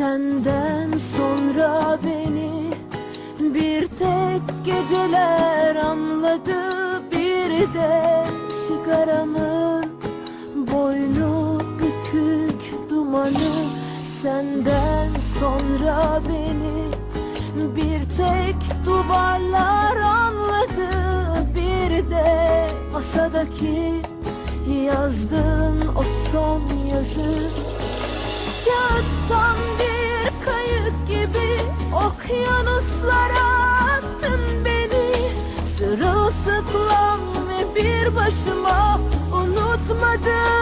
Senden sonra beni bir tek geceler anladı Bir de sigaramın boynu bükük dumanı Senden sonra beni bir tek duvarlar anladı Bir de masadaki yazdığın o son yazı Kağıttan bir kayık gibi okyanuslara attın beni. Sırılsıklam ve bir başıma unutmadım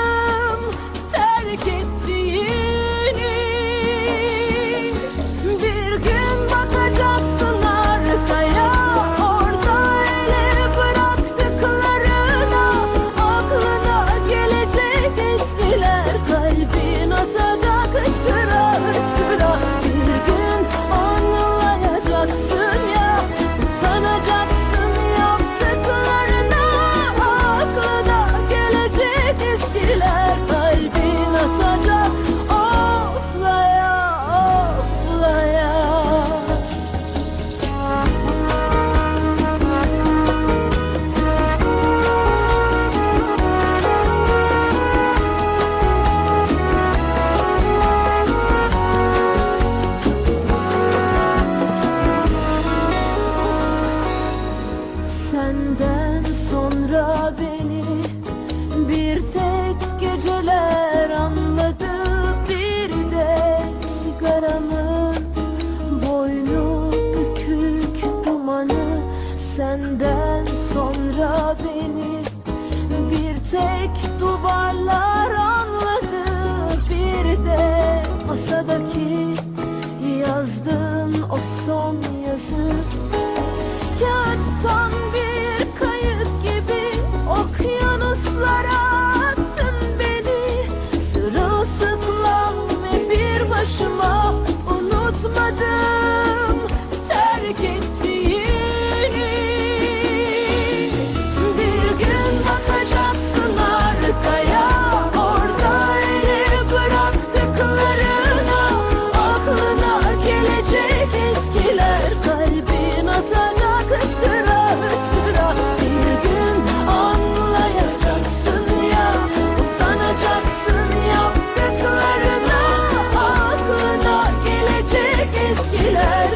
sonra beni bir tek geceler anladı. Bir de sigaramın boynu bükük dumanı Senden sonra beni bir tek duvarlar anladı. Bir de masadaki yazdığın o son yazı. Kağıttan eskiler.